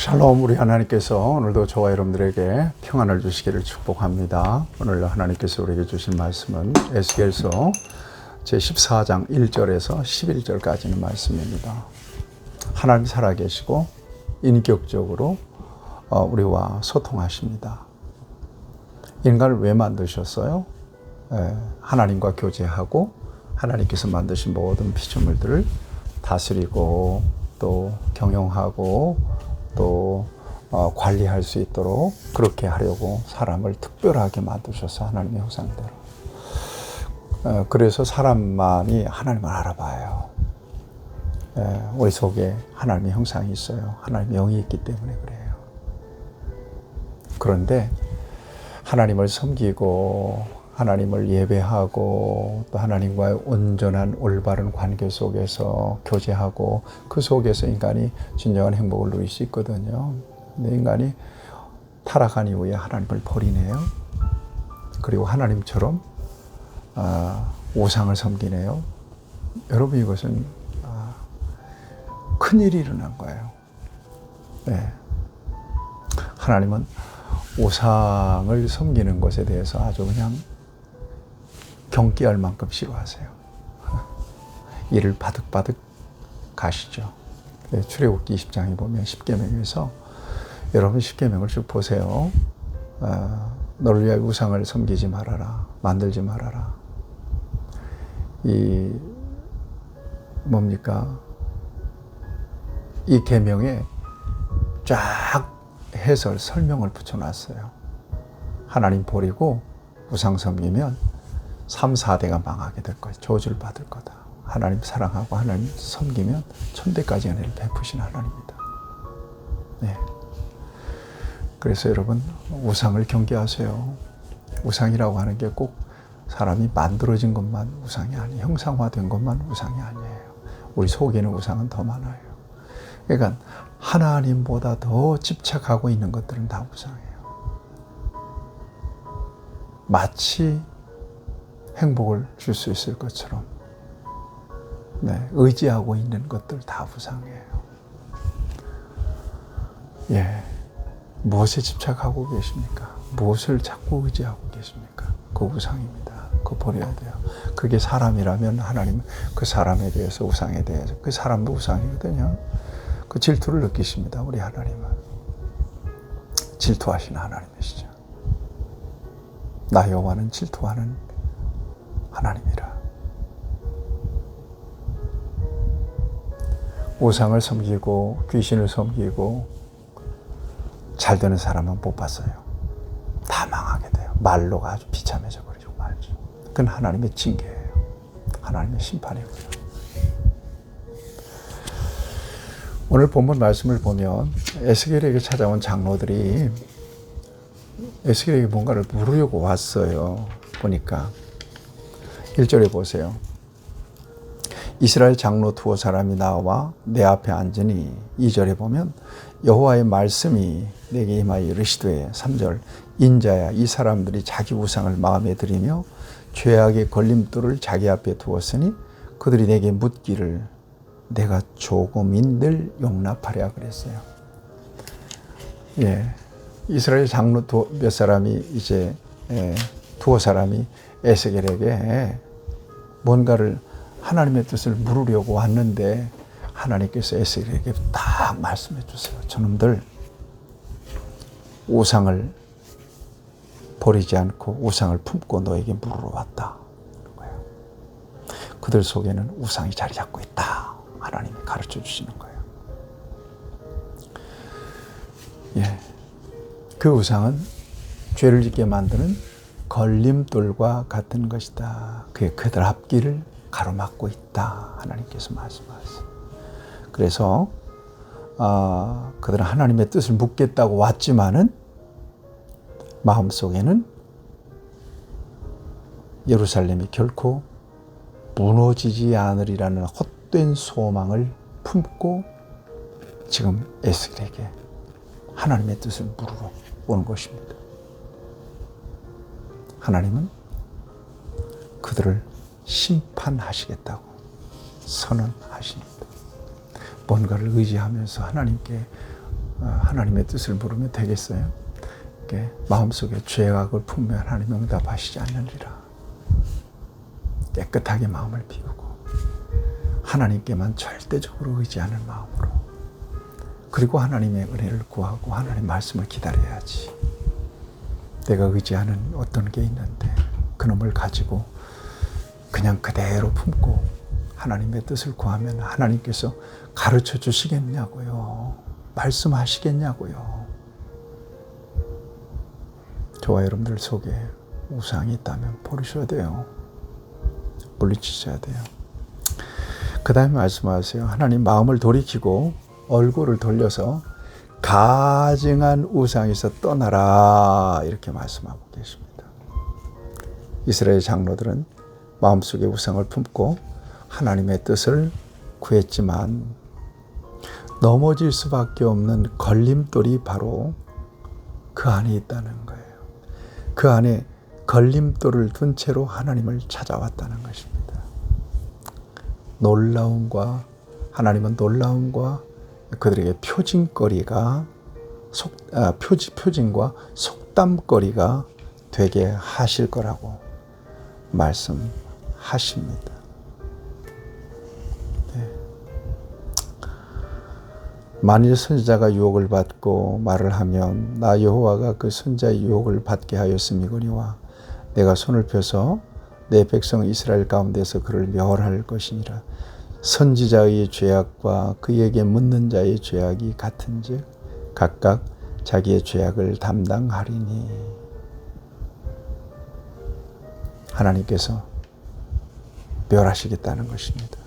샬롬 우리 하나님께서 오늘도 저와 여러분들에게 평안을 주시기를 축복합니다. 오늘 하나님께서 우리에게 주신 말씀은 에스겔서 제14장 1절에서 11절까지는 말씀입니다. 하나님 살아계시고 인격적으로 어, 우리와 소통하십니다. 인간을 왜 만드셨어요? 예, 하나님과 교제하고 하나님께서 만드신 모든 피조물들을 다스리고 또 경영하고 또 어, 관리할 수 있도록 그렇게 하려고 사람을 특별하게 만드셔서 하나님의 형상대로. 어, 그래서 사람만이 하나님을 알아봐요. 예, 우리 속에 하나님의 형상이 있어요. 하나님의 영이 있기 때문에 그래요. 그런데 하나님을 섬기고 하나님을 예배하고 또 하나님과의 온전한 올바른 관계 속에서 교제하고 그 속에서 인간이 진정한 행복을 누릴 수 있거든요. 근데 인간이 타락한 이후에 하나님을 버리네요. 그리고 하나님처럼 아, 우상을 섬기네요. 여러분 이것은 아, 큰일이 일어난 거예요. 네. 하나님은 우상을 섬기는 것에 대해서 아주 그냥 경계할 만큼 싫어하세요. 이를 바득바득 가시죠. 네, 출애굽기 20장에 보면 10계명에서 여러분 10계명을 쭉 보세요. 어, 너를 위하여 우상을 섬기지 말아라. 만들지 말아라. 이 뭡니까? 이 계명에 쫙 해설 설명을 붙여 놨어요. 하나님 버리고 우상 섬기면 3, 4대가 망하게 될 거예요. 저주를 받을 거다. 하나님 사랑하고 하나님 섬기면 천대까지 은혜를 베푸신 하나님이다. 네. 그래서 여러분 우상을 경계하세요. 우상이라고 하는 게 꼭 사람이 만들어진 것만 우상이 아니에요. 형상화된 것만 우상이 아니에요. 우리 속에는 우상은 더 많아요. 그러니까 하나님보다 더 집착하고 있는 것들은 다 우상이에요. 마치 행복을 줄 수 있을 것처럼 네, 의지하고 있는 것들 다 우상이에요. 예, 무엇에 집착하고 계십니까? 무엇을 자꾸 의지하고 계십니까? 그 우상입니다. 그거 버려야 돼요. 그게 사람이라면 하나님은 그 사람에 대해서 우상에 대해서 그 사람도 우상이거든요. 그 질투를 느끼십니다. 우리 하나님은 질투하시는 하나님이시죠. 나 여호와는 질투하는 하나님이라. 우상을 섬기고 귀신을 섬기고 잘 되는 사람은 못 봤어요. 다 망하게 돼요. 말로가 아주 비참해져 버리고 말죠. 그건 하나님의 징계예요. 하나님의 심판이고요. 오늘 본문 말씀을 보면 에스겔에게 찾아온 장로들이 에스겔에게 뭔가를 물으려고 왔어요. 보니까 1절에 보세요. 이스라엘 장로 두어 사람이 나와 내 앞에 앉으니 2절에 보면 여호와의 말씀이 내게 임하여 이르시되 3절 인자야 이 사람들이 자기 우상을 마음에 들이며 죄악의 걸림돌을 자기 앞에 두었으니 그들이 내게 묻기를 내가 조금인들 용납하랴 그랬어요. 예. 이스라엘 장로 몇 사람이 이제 예, 두어 사람이 에스겔에게 뭔가를 하나님의 뜻을 물으려고 왔는데 하나님께서 에스겔에게 딱 말씀해 주세요. 저놈들 우상을 버리지 않고 우상을 품고 너에게 물으러 왔다. 그들 속에는 우상이 자리 잡고 있다. 하나님이 가르쳐 주시는 거예요. 예. 그 우상은 죄를 짓게 만드는 걸림돌과 같은 것이다. 그게 그들 앞길을 가로막고 있다. 하나님께서 말씀하세요. 그래서 어, 그들은 하나님의 뜻을 묻겠다고 왔지만은 마음속에는 예루살렘이 결코 무너지지 않으리라는 헛된 소망을 품고 지금 에스겔에게 하나님의 뜻을 물으러 오는 것입니다. 하나님은 그들을 심판하시겠다고 선언하십니다. 뭔가를 의지하면서 하나님께 어, 하나님의 뜻을 물으면 되겠어요? 마음속에 죄악을 품으면 하나님 응답하시지 않느니라. 깨끗하게 마음을 비우고 하나님께만 절대적으로 의지하는 마음으로 그리고 하나님의 은혜를 구하고 하나님 말씀을 기다려야지. 내가 의지하는 어떤 게 있는데 그놈을 가지고 그냥 그대로 품고 하나님의 뜻을 구하면 하나님께서 가르쳐 주시겠냐고요. 말씀하시겠냐고요. 저와 여러분들 속에 우상이 있다면 버리셔야 돼요. 물리치셔야 돼요. 그 다음에 말씀하세요. 하나님 마음을 돌이키고 얼굴을 돌려서 가증한 우상에서 떠나라 이렇게 말씀하고 계십니다. 이스라엘 장로들은 마음속에 우상을 품고 하나님의 뜻을 구했지만 넘어질 수밖에 없는 걸림돌이 바로 그 안에 있다는 거예요. 그 안에 걸림돌을 둔 채로 하나님을 찾아왔다는 것입니다. 놀라움과 하나님은 놀라움과 그들에게 표징거리가 속, 아, 표지, 표징과 속담거리가 되게 하실 거라고 말씀하십니다. 네. 만일 선지자가 유혹을 받고 말을 하면 나 여호와가 그 선지자의 유혹을 받게 하였음이거니와 내가 손을 펴서 내 백성 이스라엘 가운데서 그를 멸할 것이니라. 선지자의 죄악과 그에게 묻는 자의 죄악이 같은즉 각각 자기의 죄악을 담당하리니 하나님께서 멸하시겠다는 것입니다.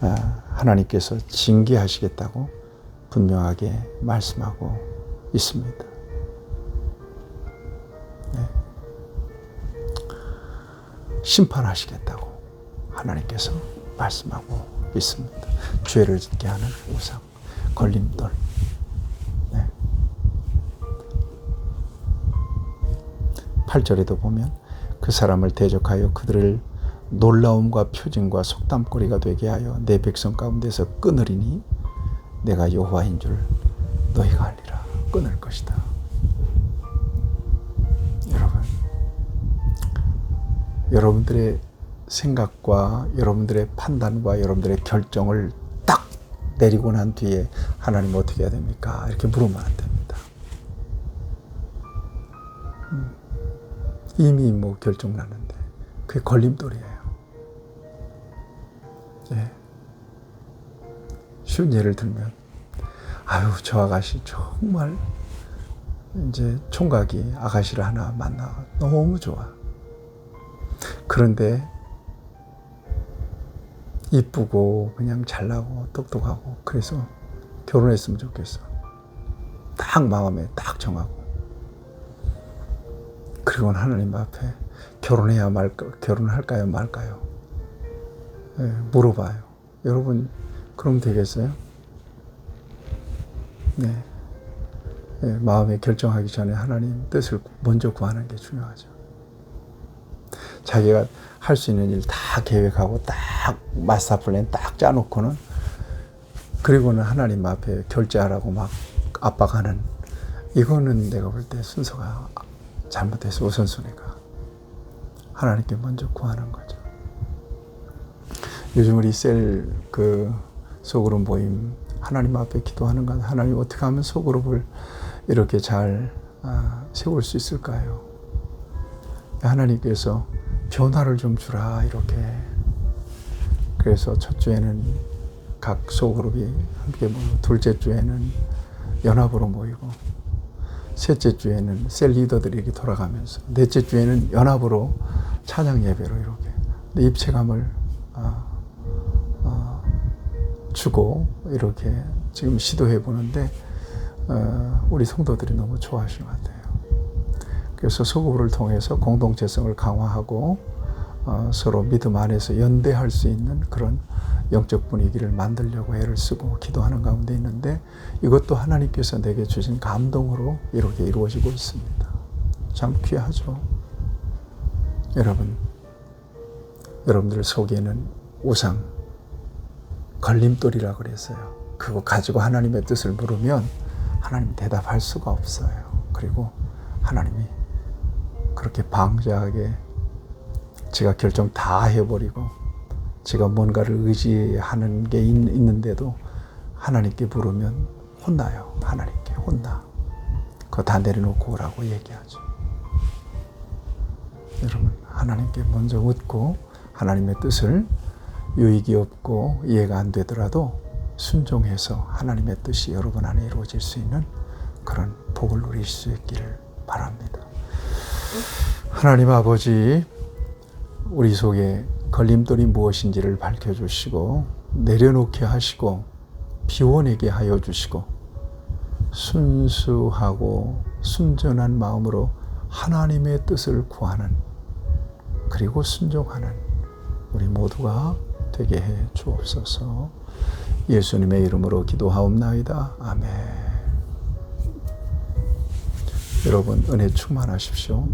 아, 하나님께서 징계하시겠다고 분명하게 말씀하고 있습니다. 네. 심판하시겠다고 하나님께서 말씀하고 있습니다. 죄를 짓게 하는 우상, 걸림돌. 네. 8절에도 보면 그 사람을 대적하여 그들을 놀라움과 표징과 속담거리가 되게 하여 내 백성 가운데서 끊으리니 내가 여호와인 줄 너희가 알리라 끊을 것이다. 여러분 여러분들의 생각과 여러분들의 판단과 여러분들의 결정을 딱 내리고 난 뒤에 하나님 어떻게 해야 됩니까? 이렇게 물으면 안 됩니다. 음, 이미 뭐 결정 났는데 그게 걸림돌이에요. 네. 쉬운 예를 들면 아유 저 아가씨 정말 이제 총각이 아가씨를 하나 만나 너무 좋아. 그런데 이쁘고 그냥 잘나고 똑똑하고 그래서 결혼했으면 좋겠어. 딱 마음에 딱 정하고. 그리고는 하나님 앞에 결혼해야 말까, 결혼할까요, 말까요? 네, 물어봐요. 여러분, 그럼 되겠어요? 네. 네. 마음에 결정하기 전에 하나님 뜻을 먼저 구하는 게 중요하죠. 자기가 할 수 있는 일 다 계획하고 딱 마스터 플랜 딱 짜놓고는 그리고는 하나님 앞에 결제하라고 막 압박하는 이거는 내가 볼 때 순서가 잘못해서 우선순위가 하나님께 먼저 구하는 거죠. 요즘 우리 셀그 소그룹 모임 하나님 앞에 기도하는 건 하나님 어떻게 하면 소그룹을 이렇게 잘 아, 세울 수 있을까요? 하나님께서 변화를 좀 주라 이렇게 그래서 첫 주에는 각 소그룹이 함께 모이고 둘째 주에는 연합으로 모이고 셋째 주에는 셀 리더들에게 돌아가면서 넷째 주에는 연합으로 찬양 예배로 이렇게 입체감을 어, 어, 주고 이렇게 지금 시도해 보는데 어, 우리 성도들이 너무 좋아하시는 것 같아요. 그래서 소그룹을 통해서 공동체성을 강화하고 어, 서로 믿음 안에서 연대할 수 있는 그런 영적 분위기를 만들려고 애를 쓰고 기도하는 가운데 있는데 이것도 하나님께서 내게 주신 감동으로 이렇게 이루어지고 있습니다. 참 귀하죠. 여러분, 여러분들 속에는 우상, 걸림돌이라 그랬어요. 그거 가지고 하나님의 뜻을 물으면 하나님 대답할 수가 없어요. 그리고 하나님이 그렇게 방자하게 제가 결정 다 해버리고 제가 뭔가를 의지하는 게 있, 있는데도 하나님께 물으면 혼나요. 하나님께 혼나. 그거 다 내려놓고 오라고 얘기하죠. 여러분 하나님께 먼저 묻고 하나님의 뜻을 유익이 없고 이해가 안 되더라도 순종해서 하나님의 뜻이 여러분 안에 이루어질 수 있는 그런 복을 누릴 수 있기를 바랍니다. 하나님 아버지 우리 속에 걸림돌이 무엇인지를 밝혀주시고 내려놓게 하시고 비워내게 하여 주시고 순수하고 순전한 마음으로 하나님의 뜻을 구하는 그리고 순종하는 우리 모두가 되게 해 주옵소서. 예수님의 이름으로 기도하옵나이다. 아멘. 여러분 은혜 충만하십시오.